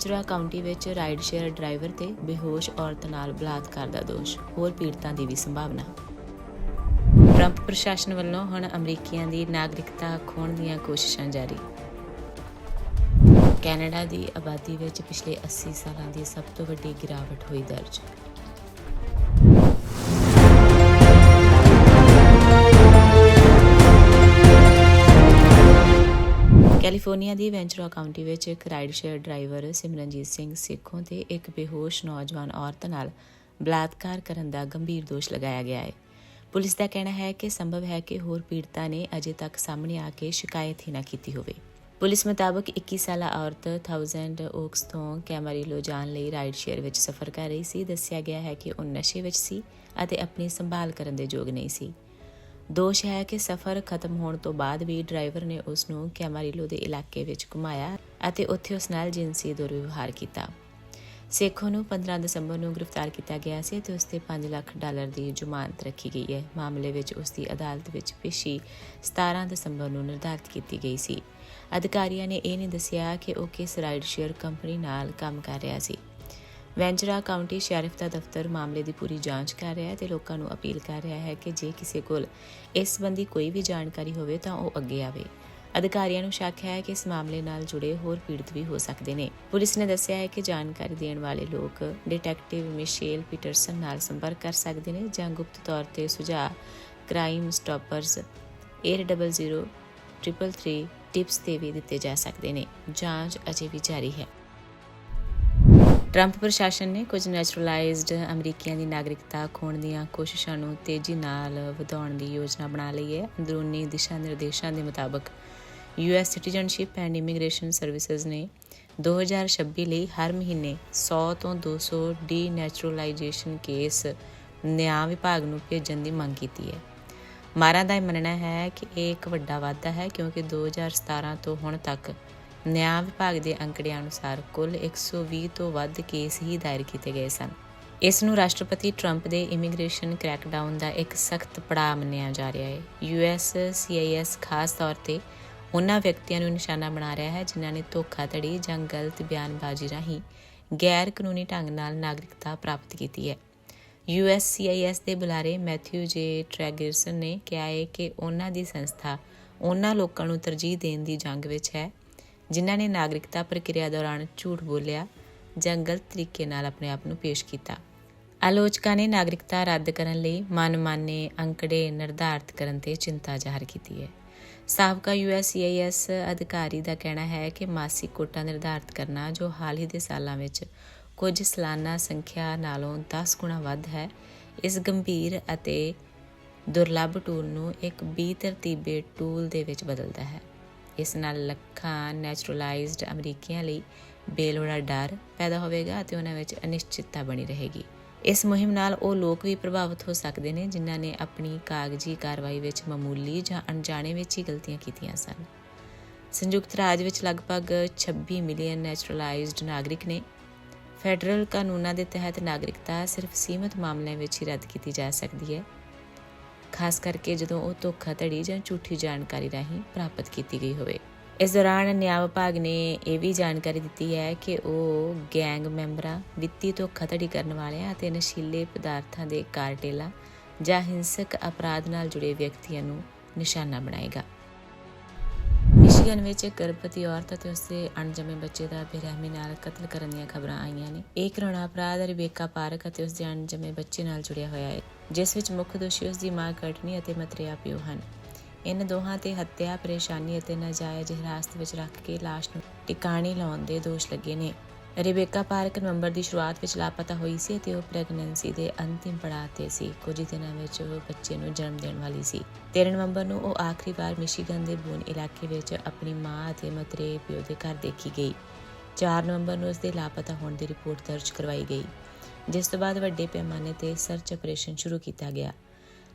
ਵੈਂਚੁਰਾ County ਵਿੱਚ ride share driver ਤੇ ਬੇਹੋਸ਼ ਔਰਤ ਨਾਲ ਬਲਾਤਕਾਰ ਦਾ ਦੋਸ਼, ਹੋਰ ਪੀੜਤਾਂ ਦੀ ਵੀ ਸੰਭਾਵਨਾ। ਟਰੰਪ ਪ੍ਰਸ਼ਾਸਨ ਵੱਲੋਂ ਹੁਣ ਅਮਰੀਕੀਆਂ ਦੀ ਨਾਗਰਿਕਤਾ ਖੋਣ ਦੀਆਂ ਕੋਸ਼ਿਸ਼ਾਂ ਜਾਰੀ। ਕੈਨੇਡਾ ਦੀ ਆਬਾਦੀ ਵਿੱਚ ਪਿਛਲੇ 80 ਸਾਲਾਂ ਦੀ ਸਭ ਤੋਂ ਵੱਡੀ ਗਿਰਾਵਟ ਹੋਈ ਦਰਜ। ਕੈਲੀਫੋਰਨੀਆ ਦੀ ਵੈਂਚੁਰਾ ਕਾਉਂਟੀ ਵਿੱਚ ਇੱਕ ride share driver Simranjeet Singh Sekhon ਤੇ ਇੱਕ ਬੇਹੋਸ਼ ਨੌਜਵਾਨ ਔਰਤ ਨਾਲ ਬਲਾਤਕਾਰ ਕਰਨ ਦਾ ਗੰਭੀਰ ਦੋਸ਼ ਲਗਾਇਆ ਗਿਆ ਹੈ। ਪੁਲਿਸ ਦਾ ਕਹਿਣਾ ਹੈ ਕਿ ਸੰਭਵ ਹੈ ਕਿ ਹੋਰ ਪੀੜਤਾਂ ਨੇ ਅਜੇ ਤੱਕ ਸਾਹਮਣੇ ਆ ਕੇ ਸ਼ਿਕਾਇਤ ਹੀ ਨਾ ਕੀਤੀ ਹੋਵੇ। ਪੁਲਿਸ ਮੁਤਾਬਕ 21 ਸਾਲਾ ਔਰਤ 1000 ਓਕਸ ਤੋਂ ਕੈਮਰੀਲੋ ਜਾਣ ਲਈ ਰਾਈਡ ਸ਼ੇਅਰ ਵਿੱਚ ਸਫ਼ਰ ਕਰ ਰਹੀ ਸੀ। ਦੱਸਿਆ ਗਿਆ ਹੈ ਕਿ ਉਹ ਨਸ਼ੇ ਵਿੱਚ ਸੀ ਅਤੇ ਆਪਣੀ ਸੰਭਾਲ ਕਰਨ ਦੇ ਯੋਗ ਨਹੀਂ ਸੀ। ਦੋਸ਼ ਹੈ ਕਿ ਸਫ਼ਰ ਖਤਮ ਹੋਣ ਤੋਂ ਬਾਅਦ ਵੀ ਡਰਾਈਵਰ ਨੇ ਉਸ ਨੂੰ ਕੈਮਾਰੀਲੋ ਦੇ ਇਲਾਕੇ ਵਿੱਚ ਘੁਮਾਇਆ ਅਤੇ ਉੱਥੇ ਉਸ ਨਾਲ ਜਿਨਸੀ ਦੁਰਵਿਵਹਾਰ ਕੀਤਾ। ਸੇਖੋ ਨੂੰ 15 ਦਸੰਬਰ ਨੂੰ ਗ੍ਰਿਫਤਾਰ ਕੀਤਾ ਗਿਆ ਸੀ ਅਤੇ ਉਸ ਤੇ 5 ਲੱਖ ਡਾਲਰ ਦੀ ਜ਼ਮਾਨਤ ਰੱਖੀ ਗਈ ਹੈ। ਮਾਮਲੇ ਵਿੱਚ ਉਸ ਦੀ ਅਦਾਲਤ ਵਿੱਚ ਪੇਸ਼ੀ 17 ਦਸੰਬਰ ਨੂੰ ਨਿਰਧਾਰਤ ਕੀਤੀ ਗਈ ਸੀ। ਅਧਿਕਾਰੀਆਂ ਨੇ ਇਹ ਨਹੀਂ ਦੱਸਿਆ ਕਿ ਉਹ ਕਿਸ ਰਾਈਡ ਸ਼ੇਅਰ ਕੰਪਨੀ ਨਾਲ ਕੰਮ ਕਰ ਰਿਹਾ ਸੀ। ਵੈਂਚਰਾ ਕਾਉਂਟੀ ਸ਼ੈਰਿਫ ਦਾ ਦਫ਼ਤਰ ਮਾਮਲੇ ਦੀ ਪੂਰੀ ਜਾਂਚ ਕਰ ਰਿਹਾ ਹੈ ਤੇ ਲੋਕਾਂ ਨੂੰ ਅਪੀਲ ਕਰ ਰਿਹਾ ਹੈ ਕਿ ਜੇ ਕਿਸੇ ਕੋਲ ਇਸ ਸੰਬੰਧੀ ਕੋਈ ਵੀ ਜਾਣਕਾਰੀ ਹੋਵੇ ਤਾਂ ਉਹ ਅੱਗੇ ਆਵੇ। ਅਧਿਕਾਰੀਆਂ ਨੂੰ ਸ਼ੱਕ ਹੈ ਕਿ ਇਸ ਮਾਮਲੇ ਨਾਲ ਜੁੜੇ ਹੋਰ ਪੀੜਤ ਵੀ ਹੋ ਸਕਦੇ ਨੇ। ਪੁਲਿਸ ਨੇ ਦੱਸਿਆ ਹੈ ਕਿ ਜਾਣਕਾਰੀ ਦੇਣ ਵਾਲੇ ਲੋਕ ਡਿਟੈਕਟਿਵ ਮਿਸ਼ੇਲ ਪੀਟਰਸਨ ਨਾਲ ਸੰਪਰਕ ਕਰ ਸਕਦੇ ਨੇ ਜਾਂ ਗੁਪਤ ਤੌਰ ਤੇ ਸੁਝਾਅ ਕ੍ਰਾਈਮ ਸਟਾਪਰਸ 8003 333 ਟਿਪਸ ਤੇ ਵੀ ਦਿੱਤੇ ਜਾ ਸਕਦੇ ਨੇ। ਜਾਂਚ ਅਜੇ ਵੀ ਜਾਰੀ ਹੈ। ਟਰੰਪ ਪ੍ਰਸ਼ਾਸਨ ਨੇ ਕੁਝ ਨੈਚੁਰਲਾਈਜ਼ਡ ਅਮਰੀਕੀਆਂ ਦੀ ਨਾਗਰਿਕਤਾ ਖੋਣ ਦੀਆਂ ਕੋਸ਼ਿਸ਼ਾਂ ਨੂੰ ਤੇਜ਼ੀ ਨਾਲ ਵਧਾਉਣ ਦੀ ਯੋਜਨਾ ਬਣਾ ਲਈ ਹੈ। ਅੰਦਰੂਨੀ ਦਿਸ਼ਾ ਨਿਰਦੇਸ਼ਾਂ ਦੇ ਮੁਤਾਬਕ US citizenship and immigration services ਨੇ 2026 ਲਈ ਹਰ ਮਹੀਨੇ 100 ਤੋਂ 200 ਡੀ ਨੈਚੁਰਲਾਈਜੇਸ਼ਨ ਕੇਸ ਨਿਆਂ ਵਿਭਾਗ ਨੂੰ ਭੇਜਣ ਦੀ ਮੰਗ ਕੀਤੀ ਹੈ। ਮਾਰਾਂ ਦਾ ਇਹ ਮੰਨਣਾ ਹੈ ਕਿ ਇਹ ਇੱਕ ਵੱਡਾ ਵਾਧਾ ਹੈ ਕਿਉਂਕਿ 2017 ਤੋਂ ਹੁਣ ਤੱਕ ਨਿਆਂ ਵਿਭਾਗ ਦੇ ਅੰਕੜਿਆਂ ਅਨੁਸਾਰ ਕੁੱਲ 120 ਤੋਂ ਵੱਧ ਕੇਸ ਹੀ ਦਾਇਰ ਕੀਤੇ ਗਏ ਸਨ। ਇਸ ਨੂੰ ਰਾਸ਼ਟਰਪਤੀ ਟਰੰਪ ਦੇ ਇਮੀਗ੍ਰੇਸ਼ਨ ਕ੍ਰੈਕਡਾਊਨ ਦਾ ਇੱਕ ਸਖਤ ਪੜਾਅ ਮੰਨਿਆ ਜਾ ਰਿਹਾ ਹੈ। ਯੂਐਸ ਸੀਆਈਐਸ ਖਾਸ ਤੌਰ ਤੇ ਉਹਨਾਂ ਵਿਅਕਤੀਆਂ ਨੂੰ ਨਿਸ਼ਾਨਾ ਬਣਾ ਰਿਹਾ ਹੈ ਜਿਨ੍ਹਾਂ ਨੇ ਧੋਖਾਧੜੀ ਜਾਂ ਗਲਤ ਬਿਆਨਬਾਜ਼ੀ ਰਾਹੀਂ ਗੈਰ ਕਾਨੂੰਨੀ ਢੰਗ ਨਾਲ ਨਾਗਰਿਕਤਾ ਪ੍ਰਾਪਤ ਕੀਤੀ ਹੈ। ਯੂਐਸਸੀਆਈਐਸ ਦੇ ਬੁਲਾਰੇ ਮੈਥਿਊ ਜੇ ਟ੍ਰੈਗਰਸਨ ਨੇ ਕਿਹਾ ਹੈ ਕਿ ਉਹਨਾਂ ਦੀ ਸੰਸਥਾ ਉਹਨਾਂ ਲੋਕਾਂ ਨੂੰ ਤਰਜੀਹ ਦੇਣ ਦੀ ਜੰਗ ਵਿੱਚ ਹੈ। ਜਿਨ੍ਹਾਂ ਨੇ ਨਾਗਰਿਕਤਾ ਪ੍ਰਕਿਰਿਆ ਦੌਰਾਨ ਝੂਠ ਬੋਲਿਆ ਜਾਂ ਗਲਤ ਤਰੀਕੇ ਨਾਲ ਆਪਣੇ ਆਪ ਨੂੰ ਪੇਸ਼ ਕੀਤਾ। ਆਲੋਚਕਾਂ ਨੇ ਨਾਗਰਿਕਤਾ ਰੱਦ ਕਰਨ ਲਈ ਮਨਮਾਨੇ ਅੰਕੜੇ ਨਿਰਧਾਰਤ ਕਰਨ ਤੇ ਚਿੰਤਾ ਜ਼ਾਹਰ ਕੀਤੀ ਹੈ। ਸਾਬਕਾ ਯੂਐਸਸੀਆਈਐਸ ਅਧਿਕਾਰੀ ਦਾ ਕਹਿਣਾ ਹੈ ਕਿ ਮਾਸਿਕ ਕੋਟਾ ਨਿਰਧਾਰਤ ਕਰਨਾ ਜੋ ਹਾਲ ਹੀ ਦੇ ਸਾਲਾਂ ਵਿੱਚ ਕੁਝ ਸਾਲਾਨਾ ਸੰਖਿਆ ਨਾਲੋਂ 10 ਗੁਣਾ ਵੱਧ ਹੈ, ਇਸ ਗੰਭੀਰ ਅਤੇ ਦੁਰਲੱਭ ਟੂਲ ਨੂੰ ਇੱਕ ਬੀ ਤਰਤੀਬੇ ਟੂਲ ਦੇ ਵਿੱਚ ਬਦਲਦਾ ਹੈ। ਇਸ ਨਾਲ ਲੱਖਾਂ ਨੈਚੁਰਲਾਈਜ਼ਡ ਅਮਰੀਕੀਆਂ ਲਈ ਬੇਲੋੜਾ ਡਰ ਪੈਦਾ ਹੋਵੇਗਾ ਅਤੇ ਉਹਨਾਂ ਵਿੱਚ ਅਨਿਸ਼ਚਿਤਤਾ ਬਣੀ ਰਹੇਗੀ। ਇਸ ਮੁਹਿੰਮ ਨਾਲ ਉਹ ਲੋਕ ਵੀ ਪ੍ਰਭਾਵਿਤ ਹੋ ਸਕਦੇ ਨੇ ਜਿਨ੍ਹਾਂ ਨੇ ਆਪਣੀ ਕਾਗਜ਼ੀ ਕਾਰਵਾਈ ਵਿੱਚ ਮਾਮੂਲੀ ਜਾਂ ਅਣਜਾਣੇ ਵਿੱਚ ਹੀ ਗਲਤੀਆਂ ਕੀਤੀਆਂ ਸਨ। ਸੰਯੁਕਤ ਰਾਜ ਵਿੱਚ ਲਗਭਗ 26 ਮਿਲੀਅਨ ਨੈਚੁਰਲਾਈਜ਼ਡ ਨਾਗਰਿਕ ਨੇ। ਫੈਡਰਲ ਕਾਨੂੰਨਾਂ ਦੇ ਤਹਿਤ ਨਾਗਰਿਕਤਾ ਸਿਰਫ ਸੀਮਤ ਮਾਮਲਿਆਂ ਵਿੱਚ ਹੀ ਰੱਦ ਕੀਤੀ ਜਾ ਸਕਦੀ ਹੈ। ਖਾਸ ਕਰਕੇ ਜਦੋਂ ਉਹ ਧੋਖਾਧੜੀ ਜਾਂ ਝੂਠੀ ਜਾਣਕਾਰੀ ਰਾਹੀਂ ਪ੍ਰਾਪਤ ਕੀਤੀ ਗਈ ਹੋਵੇ। ਇਸ ਦੌਰਾਨ ਨਿਆਂ ਵਿਭਾਗ ਨੇ ਇਹ ਵੀ ਜਾਣਕਾਰੀ ਦਿੱਤੀ ਹੈ ਕਿ ਉਹ ਗੈਂਗ ਮੈਂਬਰਾਂ, ਵਿੱਤੀ ਧੋਖਾਧੜੀ ਕਰਨ ਵਾਲਿਆਂ ਅਤੇ ਨਸ਼ੀਲੇ ਪਦਾਰਥਾਂ ਦੇ ਕਾਰਟੇਲਾਂ ਜਾਂ ਹਿੰਸਕ ਅਪਰਾਧ ਨਾਲ ਜੁੜੇ ਵਿਅਕਤੀਆਂ ਨੂੰ ਨਿਸ਼ਾਨਾ ਬਣਾਏਗਾ। ਮਿਸ਼ੀਗਨ ਵਿੱਚ ਗਰਭਵਤੀ ਔਰਤ ਅਤੇ ਉਸਦੇ ਅਣਜੰਮੇ ਬੱਚੇ ਦਾ ਬੇਰਹਿਮੀ ਨਾਲ ਕਤਲ ਕਰਨ ਦੀਆਂ ਖਬਰਾਂ ਆਈਆਂ ਨੇ। ਇਹ ਕਰੋਨਾ ਅਪਰਾਧ ਰਿਬੇਕਾ ਪਾਰਕ ਅਤੇ ਉਸਦੇ ਅਣਜੰਮੇ ਬੱਚੇ ਨਾਲ ਜੁੜਿਆ ਹੋਇਆ ਹੈ। ਜਿਸ ਵਿੱਚ ਮੁੱਖ ਦੋਸ਼ੀ ਉਸਦੀ ਮਾਂ ਕਟਨੀ ਅਤੇ ਮਤਰਿਆ ਪਿਓ ਹਨ। ਇਨ ਦੋਹਾਂ ਤੇ ਹੱਤਿਆ, ਪਰੇਸ਼ਾਨੀ ਅਤੇ ਨਾਜਾਇਜ਼ ਹਿਰਾਸਤ ਵਿੱਚ ਰੱਖ ਕੇ ਲਾਸ਼ ਨੂੰ ਟਿਕਾਣੀ ਲਾਉਣ ਦੇ ਦੋਸ਼ ਲੱਗੇ ਨੇ। ਰਿਬੇਕਾ ਪਾਰਕ ਨਵੰਬਰ ਦੀ ਸ਼ੁਰੂਆਤ ਵਿੱਚ ਲਾਪਤਾ ਹੋਈ ਸੀ ਅਤੇ ਉਹ ਪ੍ਰੈਗਨੈਂਸੀ ਦੇ ਅੰਤਿਮ ਪੜਾਅ ਤੇ ਸੀ। ਕੁਝ ਦਿਨਾਂ ਵਿੱਚ ਉਹ ਬੱਚੇ ਨੂੰ ਜਨਮ ਦੇਣ ਵਾਲੀ ਸੀ। 13 ਨਵੰਬਰ ਨੂੰ ਉਹ ਆਖਰੀ ਵਾਰ ਮਿਸ਼ੀਗਨ ਦੇ ਬੂਨ ਇਲਾਕੇ ਵਿੱਚ ਆਪਣੀ ਮਾਂ ਅਤੇ ਮਤਰੇ ਪਿਓ ਦੇ ਘਰ ਦੇਖੀ ਗਈ। 4 ਨਵੰਬਰ ਨੂੰ ਉਸ ਦੇ ਲਾਪਤਾ ਹੋਣ ਦੀ ਰਿਪੋਰਟ ਦਰਜ ਕਰਵਾਈ ਗਈ। ਜਿਸ ਤੋਂ ਬਾਅਦ ਵੱਡੇ ਪੈਮਾਨੇ ਤੇ ਸਰਚ ਆਪਰੇਸ਼ਨ ਸ਼ੁਰੂ ਕੀਤਾ ਗਿਆ।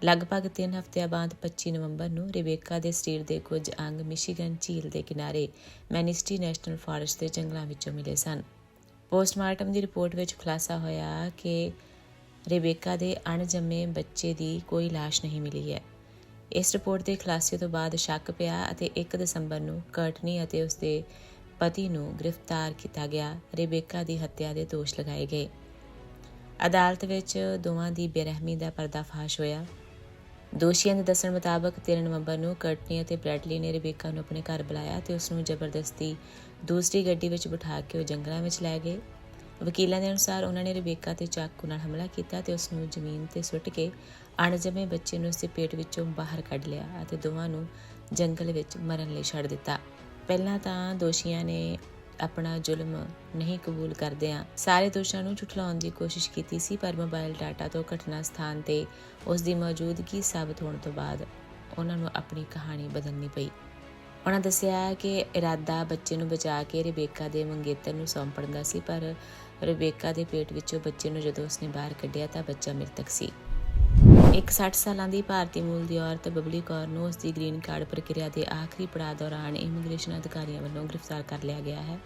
ਲਗਭਗ 3 ਹਫ਼ਤਿਆਂ ਬਾਅਦ 25 ਨਵੰਬਰ ਨੂੰ ਰਿਬੇਕਾ ਦੇ ਸਰੀਰ ਦੇ ਕੁਝ ਅੰਗ ਮਿਸ਼ੀਗਨ ਝੀਲ ਦੇ ਕਿਨਾਰੇ ਮੈਨਿਸਟੀ ਨੈਸ਼ਨਲ ਫਾਰੈਸਟ ਦੇ ਜੰਗਲਾਂ ਵਿੱਚੋਂ ਮਿਲੇ ਸਨ। ਪੋਸਟਮਾਰਟਮ ਦੀ ਰਿਪੋਰਟ ਵਿੱਚ ਖੁਲਾਸਾ ਹੋਇਆ ਕਿ ਰਿਬੇਕਾ ਦੇ ਅਣਜੰਮੇ ਬੱਚੇ ਦੀ ਕੋਈ ਲਾਸ਼ ਨਹੀਂ ਮਿਲੀ ਹੈ। ਇਸ ਰਿਪੋਰਟ ਦੇ ਖੁਲਾਸੇ ਤੋਂ ਬਾਅਦ ਸ਼ੱਕ ਪਿਆ ਅਤੇ 1 ਦਸੰਬਰ ਨੂੰ ਕਰਟਨੀ ਅਤੇ ਉਸਦੇ ਪਤੀ ਨੂੰ ਗ੍ਰਿਫਤਾਰ ਕੀਤਾ ਗਿਆ। ਰੇਬੇਕਾ ਦੀ ਹੱਤਿਆ ਦੇ ਦੋਸ਼ ਲਗਾਏ ਗਏ। ਅਦਾਲਤ ਵਿੱਚ ਦੋਵਾਂ ਦੀ ਬੇਰਹਿਮੀ ਦਾ ਪਰਦਾਫਾਸ਼ ਹੋਇਆ। ਦੋਸ਼ੀਆਂ ਦੇ ਦੱਸਣ ਮੁਤਾਬਕ 13 ਨਵੰਬਰ ਨੂੰ ਕਰਟਨੀ ਅਤੇ ਬ੍ਰੈਡਲੀ ਨੇ ਰੇਬੇਕਾ ਨੂੰ ਆਪਣੇ ਘਰ ਬੁਲਾਇਆ ਤੇ ਉਸ ਨੂੰ ਜ਼ਬਰਦਸਤੀ ਦੂਸਰੀ ਗੱਡੀ ਵਿੱਚ ਬਿਠਾ ਕੇ ਉਹ ਜੰਗਲਾਂ ਵਿੱਚ ਲੈ ਗਏ। ਵਕੀਲਾਂ ਦੇ ਅਨੁਸਾਰ ਉਹਨਾਂ ਨੇ ਰੇਬੇਕਾ ਤੇ ਚਾਕੂ ਨਾਲ ਹਮਲਾ ਕੀਤਾ ਤੇ ਉਸ ਨੂੰ ਜ਼ਮੀਨ ਤੇ ਸੁੱਟ ਕੇ ਅਣਜਮੇ ਬੱਚੇ ਨੂੰ ਉਸ ਦੇ ਪੇਟ ਵਿੱਚੋਂ ਬਾਹਰ ਕੱਢ ਲਿਆ ਅਤੇ ਦੋਵਾਂ ਨੂੰ ਜੰਗਲ ਵਿੱਚ ਮਰਨ ਲਈ ਛੱਡ ਦਿੱਤਾ। ਪਹਿਲਾਂ ਤਾਂ ਦੋਸ਼ੀਆਂ ਨੇ ਆਪਣਾ ਜ਼ੁਲਮ ਨਹੀਂ ਕਬੂਲ ਕਰਦਿਆਂ ਸਾਰੇ ਦੋਸ਼ਾਂ ਨੂੰ ਝੁਠਲਾਉਣ ਦੀ ਕੋਸ਼ਿਸ਼ ਕੀਤੀ ਸੀ, ਪਰ ਮੋਬਾਈਲ ਡਾਟਾ ਤੋਂ ਘਟਨਾ ਸਥਾਨ ਤੇ ਉਸ ਦੀ ਮੌਜੂਦਗੀ ਸਾਬਤ ਹੋਣ ਤੋਂ ਬਾਅਦ ਉਹਨਾਂ ਨੂੰ ਆਪਣੀ ਕਹਾਣੀ ਬਦਲਣੀ ਪਈ। ਉਹਨਾਂ ਦੱਸਿਆ ਕਿ ਇਰਾਦਾ ਬੱਚੇ ਨੂੰ ਬਚਾ ਕੇ ਰਿਬੇਕਾ ਦੇ ਮੰਗੇਤਰ ਨੂੰ ਸੌਂਪਣ ਦਾ ਸੀ, ਪਰ ਰਿਬੇਕਾ ਦੇ ਪੇਟ ਵਿੱਚੋਂ ਬੱਚੇ ਨੂੰ ਜਦੋਂ ਉਸਨੇ ਬਾਹਰ ਕੱਢਿਆ ਤਾਂ ਬੱਚਾ ਮ੍ਰਿਤਕ ਸੀ। ਇੱਕ 60 ਸਾਲਾਂ ਦੀ ਭਾਰਤੀ ਮੂਲ ਦੀ ਔਰਤ ਬਬਲੀ ਕੌਰ ਨੂੰ ਉਸ ਦੀ ਗ੍ਰੀਨ ਕਾਰਡ ਪ੍ਰਕਿਰਿਆ ਦੇ ਆਖਰੀ ਪੜਾਅ ਦੌਰਾਨ ਇਮੀਗ੍ਰੇਸ਼ਨ ਅਧਿਕਾਰੀਆਂ ਵੱਲੋਂ ਗ੍ਰਿਫਤਾਰ ਕਰ ਲਿਆ ਗਿਆ ਹੈ।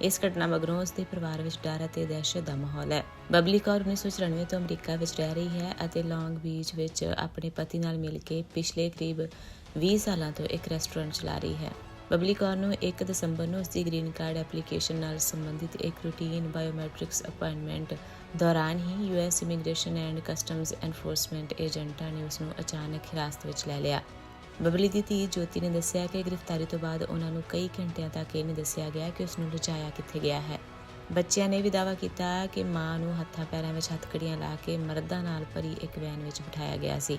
ਇਸ ਘਟਨਾ ਮਗਰੋਂ ਉਸ ਦੇ ਪਰਿਵਾਰ ਵਿੱਚ ਡਰ ਅਤੇ ਦਹਿਸ਼ਤ ਦਾ ਮਾਹੌਲ ਹੈ। ਬਬਲੀ ਕੌਰ 1994 ਤੋਂ ਅਮਰੀਕਾ ਵਿੱਚ ਰਹਿ ਰਹੀ ਹੈ ਅਤੇ ਲੌਂਗ ਬੀਚ ਵਿੱਚ ਆਪਣੇ ਪਤੀ ਨਾਲ ਮਿਲ ਕੇ ਪਿਛਲੇ ਕਰੀਬ 20 ਸਾਲਾਂ ਤੋਂ ਇੱਕ ਰੈਸਟੋਰੈਂਟ ਚਲਾ ਰਹੀ ਹੈ। ਬਬਲੀ ਕੌਰ ਨੂੰ 1 ਦਸੰਬਰ ਨੂੰ ਉਸ ਦੀ ਗ੍ਰੀਨ ਕਾਰਡ ਐਪਲੀਕੇਸ਼ਨ ਨਾਲ ਸੰਬੰਧਿਤ ਇੱਕ ਰੂਟੀਨ ਬਾਇਓਮੈਟ੍ਰਿਕਸ ਅਪਾਇੰਟਮੈਂਟ ਦੌਰਾਨ ਹੀ US immigration and customs enforcement ਏਜੰਟਾਂ ਨੇ ਉਸ ਨੂੰ ਅਚਾਨਕ ਹਿਰਾਸਤ ਵਿੱਚ ਲੈ ਲਿਆ। ਬਬਲੀ ਦੀ ਧੀ ਜੋਤੀ ਨੇ ਦੱਸਿਆ ਕਿ ਗ੍ਰਿਫਤਾਰੀ ਤੋਂ ਬਾਅਦ ਉਹਨਾਂ ਨੂੰ ਕਈ ਘੰਟਿਆਂ ਤੱਕ ਇਹ ਨਹੀਂ ਦੱਸਿਆ ਗਿਆ ਕਿ ਉਸ ਨੂੰ ਲੁਚਾਇਆ ਕਿੱਥੇ ਗਿਆ ਹੈ। ਬੱਚਿਆਂ ਨੇ ਵੀ ਦਾਅਵਾ ਕੀਤਾ ਕਿ ਮਾਂ ਨੂੰ ਹੱਥਾਂ ਪੈਰਾਂ ਵਿੱਚ ਹੱਥਕੜੀਆਂ ਲਾ ਕੇ ਮਰਦਾਂ ਨਾਲ ਭਰੀ ਇੱਕ ਵੈਨ ਵਿੱਚ ਬਿਠਾਇਆ ਗਿਆ ਸੀ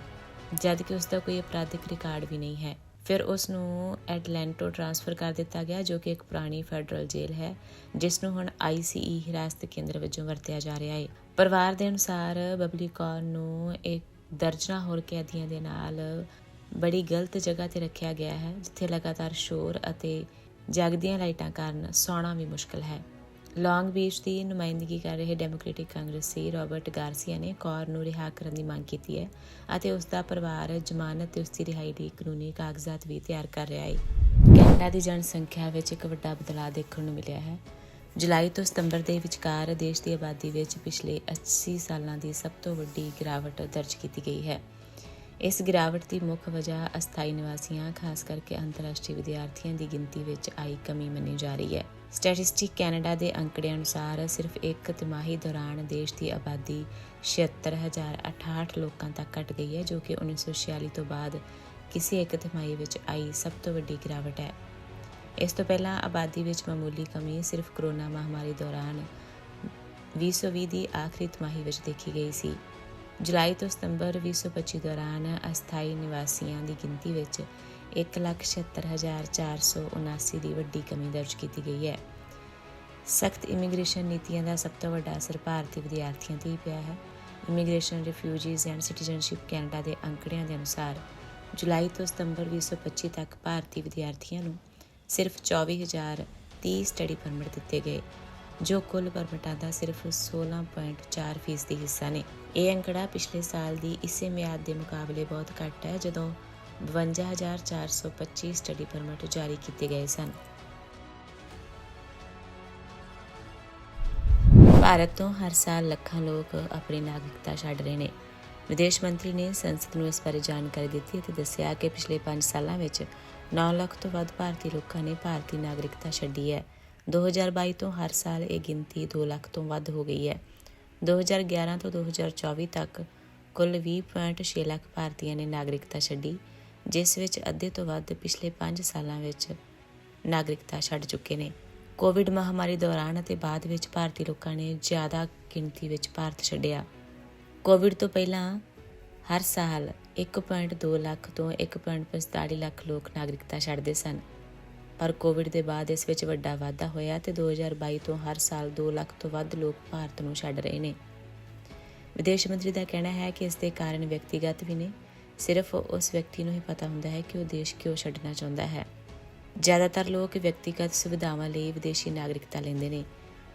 ਜਦ ਕਿ ਉਸ ਦਾ ਕੋਈ ਅਪਰਾਧਿਕ ਰਿਕਾਰਡ ਵੀ ਨਹੀਂ ਹੈ। ਫਿਰ ਉਸ ਨੂੰ ਐਟਲੈਂਟੋ ਟ੍ਰਾਂਸਫਰ ਕਰ ਦਿੱਤਾ ਗਿਆ, ਜੋ ਕਿ ਇੱਕ ਪੁਰਾਣੀ ਫੈਡਰਲ ਜੇਲ੍ਹ ਹੈ ਜਿਸ ਨੂੰ ਹੁਣ ਆਈਸੀਈ ਹਿਰਾਸਤ ਕੇਂਦਰ ਵਜੋਂ ਵਰਤਿਆ ਜਾ ਰਿਹਾ ਹੈ। ਪਰਿਵਾਰ ਦੇ ਅਨੁਸਾਰ ਬਬਲੀ ਕੌਰ ਨੂੰ ਇੱਕ ਦਰਜਨਾ ਹੋਰ ਕੈਦੀਆਂ ਦੇ ਨਾਲ ਬੜੀ ਗਲਤ ਜਗ੍ਹਾ ਤੇ ਰੱਖਿਆ ਗਿਆ ਹੈ, ਜਿੱਥੇ ਲਗਾਤਾਰ ਸ਼ੋਰ ਅਤੇ ਜਗਦੀਆਂ ਲਾਈਟਾਂ ਕਾਰਨ ਸੌਣਾ ਵੀ ਮੁਸ਼ਕਲ ਹੈ। ਲੌਂਗ ਬੀਚ ਦੀ ਨੁਮਾਇੰਦਗੀ ਕਰ ਰਹੇ ਡੈਮੋਕ੍ਰੈਟਿਕ ਕਾਂਗਰਸੀ ਰਾਬਰਟ ਗਾਰਸੀਆ ਨੇ ਕੌਰ ਨੂੰ ਰਿਹਾ ਕਰਨ ਦੀ ਮੰਗ ਕੀਤੀ ਹੈ ਅਤੇ ਉਸ ਦਾ ਪਰਿਵਾਰ, ਜ਼ਮਾਨਤ ਤੇ ਉਸ ਦੀ ਰਿਹਾਈ ਲਈ ਕਾਨੂੰਨੀ ਕਾਗਜ਼ਾਤ ਵੀ ਤਿਆਰ ਕਰ ਰਿਹਾ ਹੈ। ਕੈਨੇਡਾ ਦੀ ਜਨਸੰਖਿਆ ਵਿੱਚ ਇੱਕ ਵੱਡਾ ਬਦਲਾਅ ਦੇਖਣ ਨੂੰ ਮਿਲਿਆ ਹੈ। ਜੁਲਾਈ ਤੋਂ ਸਤੰਬਰ ਦੇ ਵਿਚਕਾਰ ਦੇਸ਼ ਦੀ ਆਬਾਦੀ ਵਿੱਚ ਪਿਛਲੇ 80 ਸਾਲਾਂ ਦੀ ਸਭ ਤੋਂ ਵੱਡੀ ਗਿਰਾਵਟ ਦਰਜ ਕੀਤੀ ਗਈ ਹੈ। ਇਸ ਗਿਰਾਵਟ ਦੀ ਮੁੱਖ ਵਜ੍ਹਾ ਅਸਥਾਈ ਨਿਵਾਸੀਆਂ, ਖਾਸ ਕਰਕੇ ਅੰਤਰਰਾਸ਼ਟਰੀ ਵਿਦਿਆਰਥੀਆਂ ਦੀ ਗਿਣਤੀ ਵਿੱਚ ਆਈ ਕਮੀ ਮੰਨੀ ਜਾ ਰਹੀ ਹੈ। ਸਟੈਟਿਸਟਿਕ ਕੈਨੇਡਾ ਦੇ ਅੰਕੜੇ ਅਨੁਸਾਰ ਸਿਰਫ ਇੱਕ ਤਿਮਾਹੀ ਦੌਰਾਨ ਦੇਸ਼ ਦੀ ਆਬਾਦੀ 76068 ਲੋਕਾਂ ਤੱਕ ਘਟ ਗਈ ਹੈ, ਜੋ ਕਿ 1946 ਤੋਂ ਬਾਅਦ ਕਿਸੇ ਇੱਕ ਤਿਮਾਹੀ ਵਿੱਚ ਆਈ ਸਭ ਤੋਂ ਵੱਡੀ ਗਿਰਾਵਟ ਹੈ। ਇਸ ਤੋਂ ਪਹਿਲਾਂ ਆਬਾਦੀ ਵਿੱਚ ਮਾਮੂਲੀ ਕਮੀ ਸਿਰਫ ਕਰੋਨਾ ਮਹਾਮਾਰੀ ਦੌਰਾਨ 2020 ਦੀ ਆਖਰੀ ਤਿਮਾਹੀ ਵਿੱਚ ਦੇਖੀ ਗਈ ਸੀ। ਜੁਲਾਈ ਤੋਂ ਸਤੰਬਰ 2025 ਦੌਰਾਨ ਅਸਥਾਈ ਨਿਵਾਸੀਆਂ ਦੀ ਗਿਣਤੀ ਵਿੱਚ 176479 ਦੀ ਵੱਡੀ ਕਮੀ ਦਰਜ ਕੀਤੀ ਗਈ ਹੈ। ਸਖਤ ਇਮੀਗ੍ਰੇਸ਼ਨ ਨੀਤੀਆਂ ਦਾ ਸਭ ਤੋਂ ਵੱਡਾ ਅਸਰ ਭਾਰਤੀ ਵਿਦਿਆਰਥੀਆਂ ਤੇ ਹੀ ਪਿਆ ਹੈ। Immigration refugees and citizenship Canada ਦੇ ਅੰਕੜਿਆਂ ਦੇ ਅਨੁਸਾਰ ਜੁਲਾਈ ਤੋਂ ਸਤੰਬਰ 2025 ਤੱਕ ਭਾਰਤੀ ਵਿਦਿਆਰਥੀਆਂ ਨੂੰ ਸਿਰਫ 24030 ਸਟੱਡੀ ਪਰਮਿਟ ਦਿੱਤੇ ਗਏ, ਜੋ ਕੁੱਲ ਪਰਮਿਟਾਂ ਦਾ ਸਿਰਫ 16.4 ਫੀਸਦੀ ਹਿੱਸਾ ਨੇ। ਇਹ ਅੰਕੜਾ ਪਿਛਲੇ ਸਾਲ ਦੀ ਇਸੇ ਮਿਆਦ ਦੇ ਮੁਕਾਬਲੇ ਬਹੁਤ ਘੱਟ ਹੈ, ਜਦੋਂ 52425 ਸਟੱਡੀ ਪਰਮਿਟ ਜਾਰੀ ਕੀਤੇ ਗਏ ਸਨ। ਭਾਰਤ ਤੋਂ ਹਰ ਸਾਲ ਲੱਖਾਂ ਲੋਕ ਆਪਣੀ ਨਾਗਰਿਕਤਾ ਛੱਡ ਰਹੇ ਨੇ। ਵਿਦੇਸ਼ ਮੰਤਰੀ ਨੇ ਸੰਸਦ ਨੂੰ ਇਸ ਬਾਰੇ ਜਾਣਕਾਰੀ ਦਿੱਤੀ ਅਤੇ ਦੱਸਿਆ ਕਿ ਪਿਛਲੇ 5 ਸਾਲਾਂ ਵਿੱਚ 9 ਲੱਖ ਤੋਂ ਵੱਧ ਭਾਰਤੀ ਲੋਕਾਂ ਨੇ ਭਾਰਤੀ ਨਾਗਰਿਕਤਾ ਛੱਡੀ ਹੈ। 2022 ਤੋਂ ਹਰ ਸਾਲ ਇਹ ਗਿਣਤੀ 2 ਲੱਖ ਤੋਂ ਵੱਧ ਹੋ ਗਈ ਹੈ। 2011 ਤੋਂ 2024 ਤੱਕ ਕੁੱਲ 20.6 ਲੱਖ ਭਾਰਤੀਆਂ ਨੇ ਨਾਗਰਿਕਤਾ ਛੱਡੀ। ਜਿਸ ਵਿੱਚ ਅੱਧੇ ਤੋਂ ਵੱਧ ਪਿਛਲੇ 5 ਸਾਲਾਂ ਵਿੱਚ ਨਾਗਰਿਕਤਾ ਛੱਡ ਚੁੱਕੇ ਨੇ। ਕੋਵਿਡ ਮਹਾਮਾਰੀ ਦੌਰਾਨ ਅਤੇ ਬਾਅਦ ਵਿੱਚ ਭਾਰਤੀ ਲੋਕਾਂ ਨੇ ਜ਼ਿਆਦਾ ਗਿਣਤੀ ਵਿੱਚ ਭਾਰਤ ਛੱਡਿਆ। ਕੋਵਿਡ ਤੋਂ ਪਹਿਲਾਂ ਹਰ ਸਾਲ 1.2 ਲੱਖ ਤੋਂ 1.45 ਲੱਖ ਲੋਕ ਨਾਗਰਿਕਤਾ ਛੱਡਦੇ ਸਨ। ਪਰ ਕੋਵਿਡ ਦੇ ਬਾਅਦ ਇਸ ਵਿੱਚ ਵੱਡਾ ਵਾਧਾ ਹੋਇਆ ਤੇ 2022 ਤੋਂ ਹਰ ਸਾਲ 2 ਲੱਖ ਤੋਂ ਵੱਧ ਲੋਕ ਭਾਰਤ ਨੂੰ ਛੱਡ ਰਹੇ ਨੇ। ਵਿਦੇਸ਼ ਮੰਤਰੀ ਦਾ ਕਹਿਣਾ ਹੈ ਕਿ ਇਸ ਦੇ ਕਾਰਨ ਵਿਅਕਤੀਗਤ ਵੀ ਨੇ। ਸਿਰਫ ਉਸ ਵਿਅਕਤੀ ਨੂੰ ਹੀ ਪਤਾ ਹੁੰਦਾ ਹੈ ਕਿ ਉਹ ਦੇਸ਼ ਕਿਉਂ ਛੱਡਣਾ ਚਾਹੁੰਦਾ ਹੈ। ਜ਼ਿਆਦਾਤਰ ਲੋਕ ਵਿਅਕਤੀਗਤ ਸੁਵਿਧਾਵਾਂ ਲਈ ਵਿਦੇਸ਼ੀ ਨਾਗਰਿਕਤਾ ਲੈਂਦੇ ਨੇ।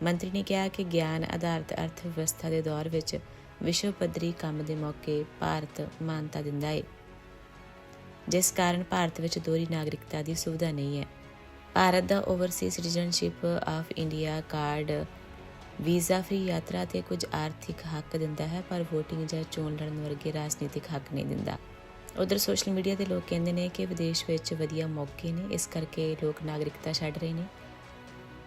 ਮੰਤਰੀ ਨੇ ਕਿਹਾ ਕਿ ਗਿਆਨ ਆਧਾਰਿਤ ਅਰਥ ਵਿਵਸਥਾ ਦੇ ਦੌਰ ਵਿੱਚ ਵਿਸ਼ਵ ਪੱਧਰੀ ਕੰਮ ਦੇ ਮੌਕੇ ਭਾਰਤ ਮਾਨਤਾ ਦਿੰਦਾ ਹੈ ਜਿਸ ਕਾਰਨ ਭਾਰਤ ਵਿੱਚ ਦੋਹਰੀ ਨਾਗਰਿਕਤਾ ਦੀ ਸੁਵਿਧਾ ਨਹੀਂ ਹੈ। ਭਾਰਤ ਦਾ overseas citizenship of India card visa free ਯਾਤਰਾ ਤੇ ਕੁਝ ਆਰਥਿਕ ਹੱਕ ਦਿੰਦਾ ਹੈ ਪਰ VOTING ਜਾਂ ਚੋਣ ਲੜਨ ਵਰਗੇ ਰਾਜਨੀਤਿਕ ਹੱਕ ਨਹੀਂ ਦਿੰਦਾ ਉਧਰ ਸੋਸ਼ਲ ਮੀਡੀਆ ਤੇ ਲੋਕ ਕਹਿੰਦੇ ਨੇ ਕਿ ਵਿਦੇਸ਼ ਵਿੱਚ ਵਧੀਆ ਮੌਕੇ ਨੇ ਇਸ ਕਰਕੇ ਲੋਕ ਨਾਗਰਿਕਤਾ ਛੱਡ ਰਹੇ ਨੇ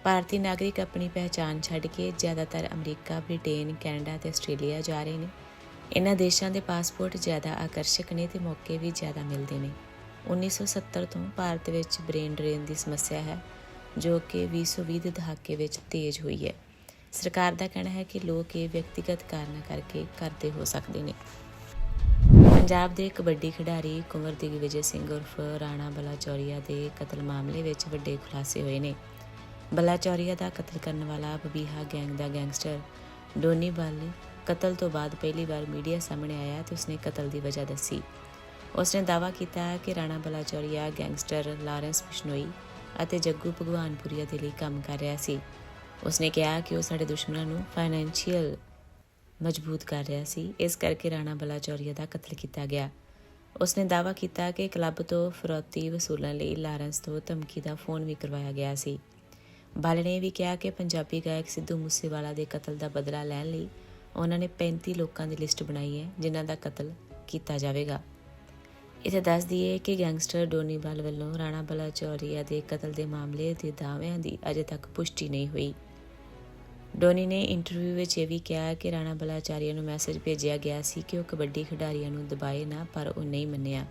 ਭਾਰਤੀ ਨਾਗਰਿਕ ਆਪਣੀ ਪਹਿਚਾਣ ਛੱਡ ਕੇ ਜ਼ਿਆਦਾਤਰ ਅਮਰੀਕਾ, ਬ੍ਰਿਟੇਨ, ਕੈਨੇਡਾ ਤੇ ਆਸਟ੍ਰੇਲੀਆ ਜਾ ਰਹੇ ਨੇ। ਇਹਨਾਂ ਦੇਸ਼ਾਂ ਦੇ ਪਾਸਪੋਰਟ ਜ਼ਿਆਦਾ ਆਕਰਸ਼ਕ ਨੇ ਤੇ ਮੌਕੇ ਵੀ ਜ਼ਿਆਦਾ ਮਿਲਦੇ ਨੇ। 1970 ਤੋਂ ਭਾਰਤ ਵਿੱਚ ਬ੍ਰੇਨ ਡਰੇਨ ਦੀ ਸਮੱਸਿਆ ਹੈ ਜੋ ਕਿ 2020 ਦੇ ਦਹਾਕੇ ਵਿੱਚ ਤੇਜ਼ ਹੋਈ ਹੈ। ਸਰਕਾਰ ਦਾ ਕਹਿਣਾ ਹੈ ਕਿ ਲੋਕ ਇਹ ਵਿਅਕਤੀਗਤ ਕਾਰਨਾਂ ਕਰਕੇ ਕਰਦੇ ਹੋ ਸਕਦੇ ਨੇ। ਪੰਜਾਬ ਦੇ ਕਬੱਡੀ ਖਿਡਾਰੀ ਕੁੰਵਰ ਦਿਗਵਿਜੇ ਸਿੰਘ ਉਰਫ ਰਾਣਾ ਬਲਾਚੌਰੀਆ ਦੇ ਕਤਲ ਮਾਮਲੇ ਵਿੱਚ ਵੱਡੇ ਖੁਲਾਸੇ ਹੋਏ ਨੇ। ਬਲਾਚੌਰੀਆ ਦਾ ਕਤਲ ਕਰਨ ਵਾਲਾ ਬਬੀਹਾ ਗੈਂਗ ਦਾ ਗੈਂਗਸਟਰ ਡੋਨੀ ਬਲ ਕਤਲ ਤੋਂ ਬਾਅਦ ਪਹਿਲੀ ਵਾਰ ਮੀਡੀਆ ਸਾਹਮਣੇ ਆਇਆ ਤੇ ਉਸਨੇ ਕਤਲ ਦੀ ਵਜ੍ਹਾ ਦੱਸੀ। ਉਸਨੇ ਦਾਅਵਾ ਕੀਤਾ ਕਿ ਰਾਣਾ ਬਲਾਚੌਰੀਆ ਗੈਂਗਸਟਰ ਲਾਰੈਂਸ ਬਿਸ਼ਨੋਈ ਅਤੇ ਜੱਗੂ ਭਗਵਾਨਪੁਰੀਆ ਦੇ ਲਈ ਕੰਮ ਕਰ ਰਿਹਾ ਸੀ। ਉਸਨੇ ਕਿਹਾ ਕਿ ਉਹ ਸਾਡੇ ਦੁਸ਼ਮਣਾਂ ਨੂੰ ਫਾਈਨੈਂਸ਼ੀਅਲ ਮਜ਼ਬੂਤ ਕਰ ਰਿਹਾ ਸੀ ਇਸ ਕਰਕੇ ਰਾਣਾ ਬਲਾਚੌਰੀਆ ਦਾ ਕਤਲ ਕੀਤਾ ਗਿਆ। ਉਸਨੇ ਦਾਅਵਾ ਕੀਤਾ ਕਿ ਕਲੱਬ ਤੋਂ ਫਰੋਤੀ ਵਸੂਲਣ ਲਈ ਲਾਰੈਂਸ ਤੋਂ ਧਮਕੀ ਦਾ ਫੋਨ ਵੀ ਕਰਵਾਇਆ ਗਿਆ ਸੀ। ਬਲ ਨੇ ਵੀ ਕਿਹਾ ਕਿ ਪੰਜਾਬੀ ਗਾਇਕ ਸਿੱਧੂ ਮੂਸੇਵਾਲਾ ਦੇ ਕਤਲ ਦਾ ਬਦਲਾ ਲੈਣ ਲਈ ਉਹਨਾਂ ਨੇ 35 ਲੋਕਾਂ ਦੀ ਲਿਸਟ ਬਣਾਈ ਹੈ, ਜਿਨ੍ਹਾਂ ਦਾ ਕਤਲ ਕੀਤਾ ਜਾਵੇਗਾ। ਇੱਥੇ ਦੱਸ ਦਈਏ ਕਿ ਗੈਂਗਸਟਰ ਡੋਨੀ ਬਲ ਵੱਲੋਂ ਰਾਣਾ ਬਲਾਚੌਰੀਆ ਦੇ ਕਤਲ ਦੇ ਮਾਮਲੇ ਦੇ ਦਾਅਵਿਆਂ ਦੀ ਅਜੇ ਤੱਕ ਪੁਸ਼ਟੀ ਨਹੀਂ ਹੋਈ। ਡੋਨੀ ਨੇ ਇੰਟਰਵਿਊ ਵਿੱਚ ਇਹ ਵੀ ਕਿਹਾ ਕਿ ਰਾਣਾ ਬਲਾਚਾਰੀਆ ਨੂੰ ਮੈਸੇਜ ਭੇਜਿਆ ਗਿਆ ਸੀ ਕਿ ਉਹ ਕਬੱਡੀ ਖਿਡਾਰੀਆਂ ਨੂੰ ਦਬਾਏ ਨਾ, ਪਰ ਉਹ ਨਹੀਂ ਮੰਨਿਆ।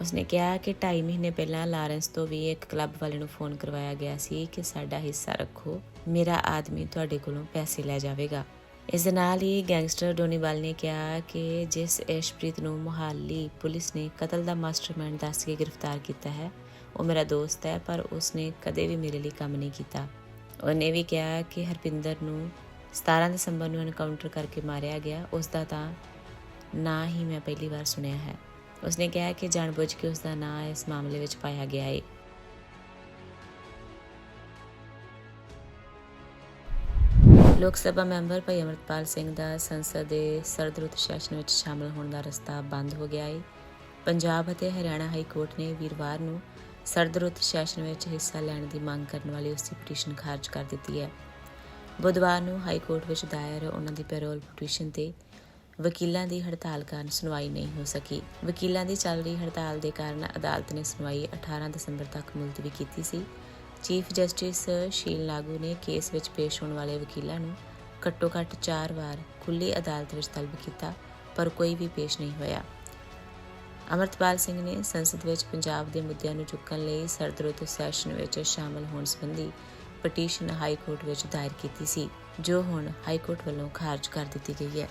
ਉਸਨੇ ਕਿਹਾ ਕਿ 2.5 ਮਹੀਨੇ ਪਹਿਲਾਂ ਲਾਰੈਂਸ ਤੋਂ ਵੀ ਇੱਕ ਕਲੱਬ ਵਾਲੇ ਨੂੰ ਫੋਨ ਕਰਵਾਇਆ ਗਿਆ ਸੀ ਕਿ ਸਾਡਾ ਹਿੱਸਾ ਰੱਖੋ, ਮੇਰਾ ਆਦਮੀ ਤੁਹਾਡੇ ਕੋਲੋਂ ਪੈਸੇ ਲੈ ਜਾਵੇਗਾ। ਇਸ ਦੇ ਨਾਲ ਹੀ ਗੈਂਗਸਟਰ ਡੋਨੀਵਾਲ ਨੇ ਕਿਹਾ ਕਿ ਜਿਸ ਐਸ਼ਪ੍ਰੀਤ ਨੂੰ ਮੁਹਾਲੀ ਪੁਲਿਸ ਨੇ ਕਤਲ ਦਾ ਮਾਸਟਰਮਾਈਂਡ ਦੱਸ ਕੇ ਗ੍ਰਿਫਤਾਰ ਕੀਤਾ ਹੈ, ਉਹ ਮੇਰਾ ਦੋਸਤ ਹੈ, ਪਰ ਉਸਨੇ ਕਦੇ ਵੀ ਮੇਰੇ ਲਈ ਕੰਮ ਨਹੀਂ ਕੀਤਾ। ਉਹਨੇ ਵੀ ਕਿਹਾ ਕਿ ਹਰਪਿੰਦਰ ਨੂੰ 17 ਦਸੰਬਰ ਨੂੰ ਐਨਕਾਊਂਟਰ ਕਰਕੇ ਮਾਰਿਆ ਗਿਆ ਉਸ ਦਾ ਤਾਂ ਨਾਂ ਹੀ ਮੈਂ ਪਹਿਲੀ ਵਾਰ ਸੁਣਿਆ ਹੈ। ਉਸਨੇ ਕਿਹਾ ਕਿ ਜਾਣਬੁੱਝ ਕੇ ਉਸ ਦਾ ਨਾਂ ਇਸ ਮਾਮਲੇ ਵਿੱਚ ਪਾਇਆ ਗਿਆ ਹੈ। ਲੋਕ ਸਭਾ ਮੈਂਬਰ ਭਾਈ ਅਮਰਤਪਾਲ ਸਿੰਘ ਦਾ ਸੰਸਦ ਦੇ ਸਰਦਰੁੱਤ ਸੈਸ਼ਨ ਵਿੱਚ ਸ਼ਾਮਲ ਹੋਣ ਦਾ ਰਸਤਾ ਬੰਦ ਹੋ ਗਿਆ ਹੈ। ਪੰਜਾਬ ਅਤੇ ਹਰਿਆਣਾ ਹਾਈ ਕੋਰਟ ਨੇ ਵੀਰਵਾਰ ਨੂੰ ਸਰਦ ਰੁੱਤ ਸੈਸ਼ਨ ਵਿੱਚ ਹਿੱਸਾ ਲੈਣ ਦੀ ਮੰਗ ਕਰਨ ਵਾਲੀ ਉਸ ਦੀ ਪਟੀਸ਼ਨ ਖਾਰਜ ਕਰ ਦਿੱਤੀ ਹੈ। ਬੁੱਧਵਾਰ ਨੂੰ ਹਾਈ ਕੋਰਟ ਵਿੱਚ ਦਾਇਰ ਉਹਨਾਂ ਦੀ ਪੈਰੋਲ ਪਟੀਸ਼ਨ ਤੇ ਵਕੀਲਾਂ ਦੀ ਹੜਤਾਲ ਕਾਰਨ ਸੁਣਵਾਈ ਨਹੀਂ ਹੋ ਸਕੀ। ਵਕੀਲਾਂ ਦੀ ਚੱਲ ਰਹੀ ਹੜਤਾਲ ਦੇ ਕਾਰਨ ਅਦਾਲਤ ਨੇ ਸੁਣਵਾਈ 18 ਦਸੰਬਰ ਤੱਕ ਮੁਲਤਵੀ ਕੀਤੀ ਸੀ। ਚੀਫ ਜਸਟਿਸ ਸ਼ੀਲ ਨਾਗੂ ਨੇ ਕੇਸ ਵਿੱਚ ਪੇਸ਼ ਹੋਣ ਵਾਲੇ ਵਕੀਲਾਂ ਨੂੰ ਘੱਟੋ-ਘੱਟ 4 ਵਾਰ ਖੁੱਲ੍ਹੀ ਅਦਾਲਤ ਵਿੱਚ ਤਲਬ ਕੀਤਾ, ਪਰ ਕੋਈ ਵੀ ਪੇਸ਼ ਨਹੀਂ ਹੋਇਆ। ਅਮਰਤਪਾਲ ਸਿੰਘ ਨੇ ਸੰਸਦ ਵਿੱਚ ਪੰਜਾਬ ਦੇ ਮੁੱਦਿਆਂ ਨੂੰ ਚੁੱਕਣ ਲਈ ਸਰਦ ਸੈਸ਼ਨ ਵਿੱਚ ਸ਼ਾਮਲ ਹੋਣ ਸੰਬੰਧੀ ਪਟੀਸ਼ਨ ਹਾਈ ਕੋਰਟ ਵਿੱਚ ਦਾਇਰ ਕੀਤੀ ਸੀ, ਜੋ ਹੁਣ ਹਾਈ ਕੋਰਟ ਵੱਲੋਂ ਖਾਰਜ ਕਰ ਦਿੱਤੀ ਗਈ ਹੈ।